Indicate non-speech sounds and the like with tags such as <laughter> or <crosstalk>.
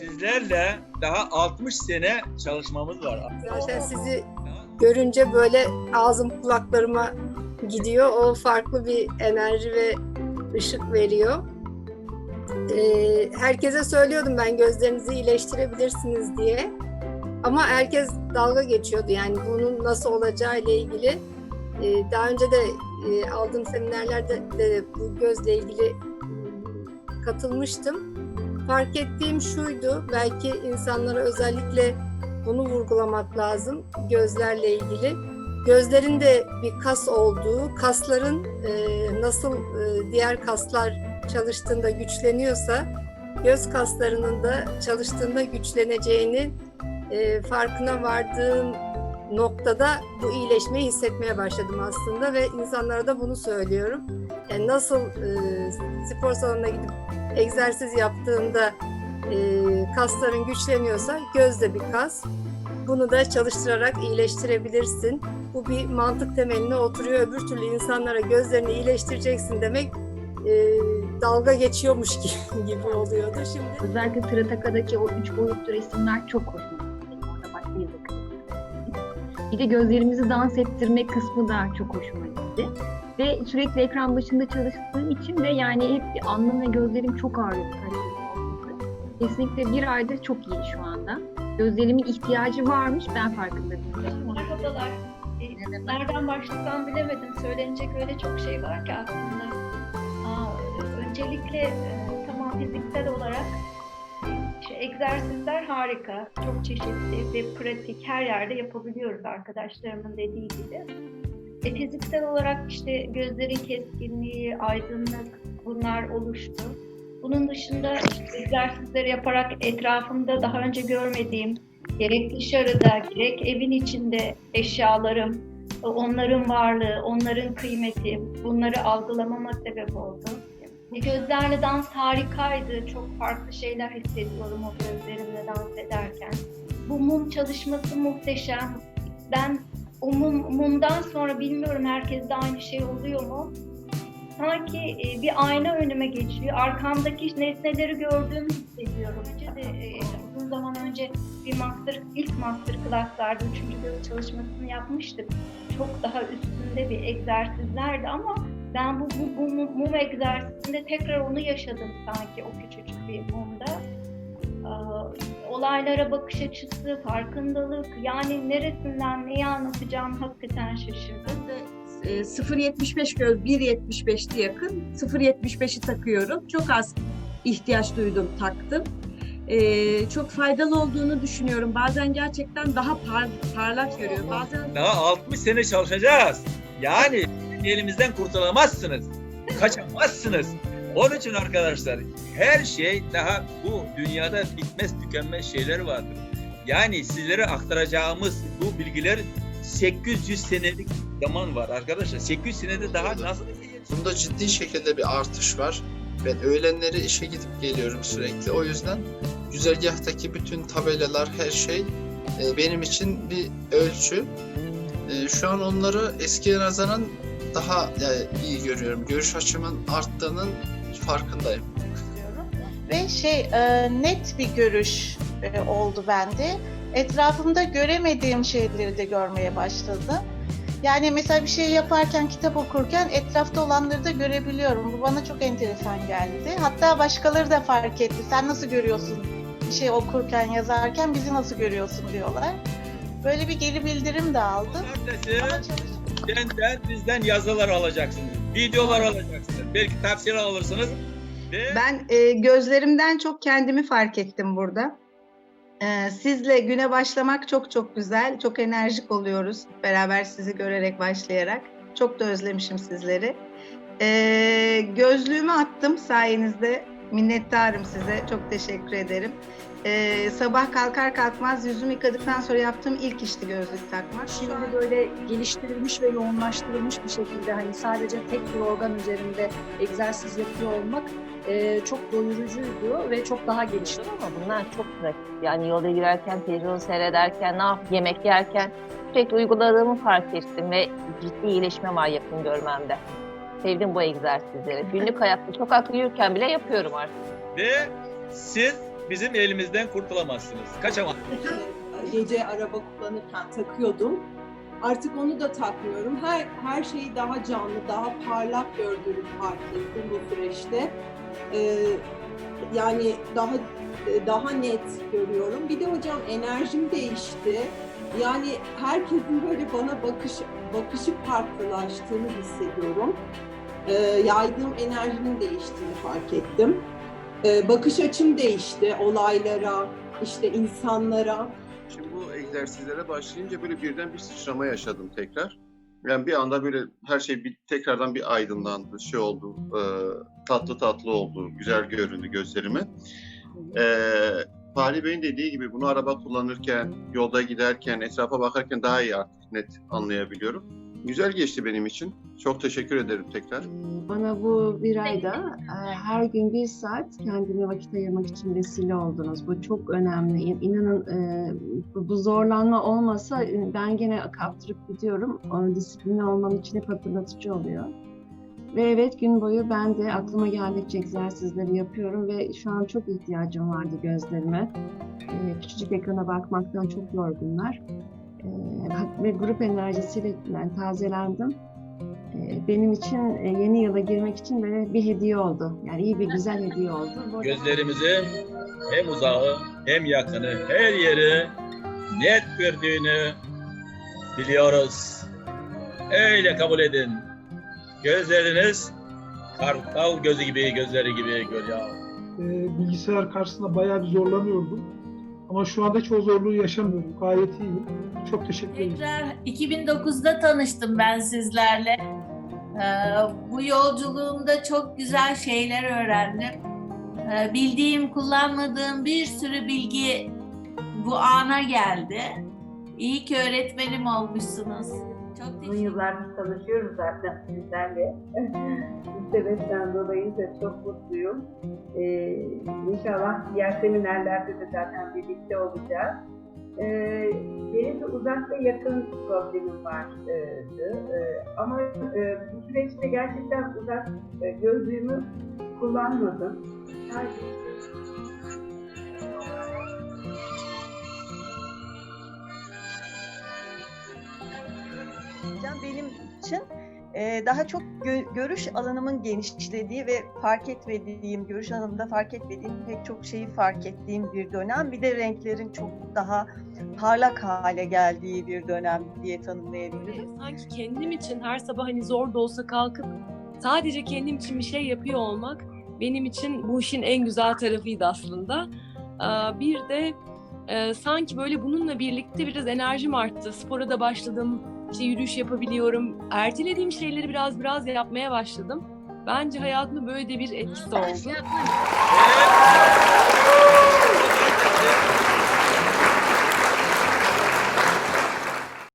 sizlerle daha 60 sene çalışmamız var. Zaten sizi görünce böyle ağzım kulaklarıma gidiyor. O farklı bir enerji ve ışık veriyor. Ee, herkese söylüyordum ben gözlerinizi iyileştirebilirsiniz diye. Ama herkes dalga geçiyordu yani bunun nasıl olacağı ile ilgili. Ee, daha önce de e, aldığım seminerlerde de bu gözle ilgili katılmıştım. Fark ettiğim şuydu, belki insanlara özellikle bunu vurgulamak lazım gözlerle ilgili. Gözlerin de bir kas olduğu, kasların e, nasıl e, diğer kaslar çalıştığında güçleniyorsa, göz kaslarının da çalıştığında güçleneceğini e, farkına vardığım noktada bu iyileşmeyi hissetmeye başladım aslında ve insanlara da bunu söylüyorum. Yani nasıl e, spor salonuna gidip egzersiz yaptığında e, kasların güçleniyorsa göz de bir kas. Bunu da çalıştırarak iyileştirebilirsin. Bu bir mantık temeline oturuyor. Öbür türlü insanlara gözlerini iyileştireceksin demek e, dalga geçiyormuş gibi, <laughs> gibi oluyordu. Şimdi Özellikle Trataka'daki o üç boyutlu resimler çok hoşuma gitti. Orada başka yılda Bir de gözlerimizi dans ettirme kısmı da çok hoşuma gitti. Ve sürekli ekran başında çalıştığım için de yani hep alnım ve gözlerim çok ağrıyor. Kesinlikle bir aydır çok iyi şu anda. Gözlerimin ihtiyacı varmış ben farkında değilim. Merhabalar. Ee, Nereden başlasam bilemedim. Söylenecek öyle çok şey var ki aslında. Aa, öncelikle e, tamam fiziksel olarak işte egzersizler harika. Çok çeşitli ve pratik her yerde yapabiliyoruz arkadaşlarımın dediği gibi. E, fiziksel olarak işte gözlerin keskinliği, aydınlık bunlar oluştu. Bunun dışında işte egzersizleri yaparak etrafımda daha önce görmediğim gerek dışarıda gerek evin içinde eşyalarım, onların varlığı, onların kıymeti bunları algılamama sebep oldu. Gözlerle dans harikaydı. Çok farklı şeyler hissediyorum o gözlerimle dans ederken. Bu mum çalışması muhteşem. Ben o mum, mumdan sonra bilmiyorum herkeste aynı şey oluyor mu? Sanki e, bir ayna önüme geçiyor. Arkamdaki nesneleri gördüğümü hissediyorum. Önce de e, uzun zaman önce bir master, ilk master class'larda üçüncü göz çalışmasını yapmıştık. Çok daha üstünde bir egzersizlerdi ama ben bu, bu, bu mum- mum egzersizinde tekrar onu yaşadım sanki o küçücük bir mumda. Ee, olaylara bakış açısı, farkındalık, yani neresinden neyi anlatacağım hakikaten şaşırdım. e, 0.75 göz 1.75'te yakın. 0.75'i takıyorum. Çok az ihtiyaç duydum taktım. E, çok faydalı olduğunu düşünüyorum. Bazen gerçekten daha par- parlak görüyor. Bazen Daha 60 sene çalışacağız. Yani elimizden kurtulamazsınız. Kaçamazsınız. Onun için arkadaşlar her şey daha bu dünyada bitmez tükenmez şeyler vardır. Yani sizlere aktaracağımız bu bilgiler 800 senelik zaman var arkadaşlar. 800 senede daha nasıl Bunda ciddi şekilde bir artış var. Ben öğlenleri işe gidip geliyorum sürekli. O yüzden güzergahtaki bütün tabelalar, her şey e, benim için bir ölçü. E, Şu an onları eskiye nazaran daha e, iyi görüyorum. Görüş açımın arttığının farkındayım. ve şey e, net bir görüş e, oldu bende. Etrafımda göremediğim şeyleri de görmeye başladım. Yani mesela bir şey yaparken, kitap okurken etrafta olanları da görebiliyorum. Bu bana çok enteresan geldi. Hatta başkaları da fark etti. Sen nasıl görüyorsun bir şey okurken, yazarken bizi nasıl görüyorsun diyorlar. Böyle bir geri bildirim de aldım. Cumartesi Ama çalış- benden bizden yazılar alacaksınız. Videolar alacaksınız. Belki tavsiyeler alırsınız. Ve Ben e, gözlerimden çok kendimi fark ettim burada. E, sizle güne başlamak çok çok güzel. Çok enerjik oluyoruz beraber sizi görerek başlayarak. Çok da özlemişim sizleri. E, gözlüğümü attım sayenizde. Minnettarım size. Çok teşekkür ederim. E, sabah kalkar kalkmaz yüzümü yıkadıktan sonra yaptığım ilk işti gözlük takmak. Şimdi böyle geliştirilmiş ve yoğunlaştırılmış bir şekilde hani sadece tek bir organ üzerinde egzersiz yapıyor olmak e, çok doyurucuydu ve çok daha gelişti. ama bunlar çok pratik. Yani yolda girerken, televizyon seyrederken, ne yap, yemek yerken sürekli uyguladığımı fark ettim ve ciddi iyileşme var yakın görmemde. Sevdim bu egzersizleri. Günlük hayatta sokakta yürürken bile yapıyorum artık. ve siz bizim elimizden kurtulamazsınız. Kaçamazsınız. gece araba kullanırken takıyordum. Artık onu da takmıyorum. Her her şeyi daha canlı, daha parlak gördüğümü fark ettim bu süreçte. Ee, yani daha daha net görüyorum. Bir de hocam enerjim değişti. Yani herkesin böyle bana bakış bakışı farklılaştığını hissediyorum. Ee, yaydığım enerjinin değiştiğini fark ettim. Ee, bakış açım değişti olaylara, işte insanlara. Şimdi bu egzersizlere başlayınca böyle birden bir sıçrama yaşadım tekrar. Yani bir anda böyle her şey bir, tekrardan bir aydınlandı, şey oldu, e, tatlı tatlı oldu, güzel göründü gözlerime. E, Fahri Bey'in dediği gibi bunu araba kullanırken, yolda giderken, etrafa bakarken daha iyi artık net anlayabiliyorum. Güzel geçti benim için. Çok teşekkür ederim tekrar. Bana bu bir ayda e, her gün bir saat kendime vakit ayırmak için vesile oldunuz. Bu çok önemli. İn- İnanın e, bu zorlanma olmasa e, ben gene kaptırıp gidiyorum. O disiplinli olmam için hep hatırlatıcı oluyor. Ve evet gün boyu ben de aklıma geldikçe egzersizleri yapıyorum ve şu an çok ihtiyacım vardı gözlerime. Küçücük ekrana bakmaktan çok yorgunlar. Ve grup enerjisiyle yani tazelendim. Benim için e, yeni yıla girmek için böyle bir hediye oldu. Yani iyi bir güzel hediye oldu. Bu- Gözlerimizi hem uzağı hem yakını her yeri net gördüğünü biliyoruz. Öyle kabul edin. Gözleriniz kartal gözü gibi, gözleri gibi görüyor. Ee, bilgisayar karşısında bayağı bir zorlanıyordum. Ama şu anda hiç o zorluğu yaşamıyorum. Gayet iyiyim. Çok teşekkür ederim. Tekrar 2009'da tanıştım ben sizlerle. Ee, bu yolculuğumda çok güzel şeyler öğrendim. Ee, bildiğim, kullanmadığım bir sürü bilgi bu ana geldi. İyi ki öğretmenim olmuşsunuz. Çok teşekkür yıllardır tanışıyorum zaten sizlerle. <laughs> Bu sebepten dolayı da çok mutluyum. Ee, inşallah diğer seminerlerde de zaten birlikte olacağız. Ee, benim de uzak ve yakın problemim vardı. Ee, ama e, bu süreçte gerçekten uzak e, gözlüğümü kullanmadım. Sadece benim için e, daha çok gö- görüş alanımın genişlediği ve fark etmediğim, görüş alanımda fark etmediğim pek çok şeyi fark ettiğim bir dönem. Bir de renklerin çok daha parlak hale geldiği bir dönem diye tanımlayabilirim. sanki kendim için her sabah hani zor da olsa kalkıp sadece kendim için bir şey yapıyor olmak benim için bu işin en güzel tarafıydı aslında. Ee, Bir de e, sanki böyle bununla birlikte biraz enerjim arttı. Spora da başladım işte yürüyüş yapabiliyorum. Ertelediğim şeyleri biraz biraz yapmaya başladım. Bence hayatımda böyle de bir etkisi oldu.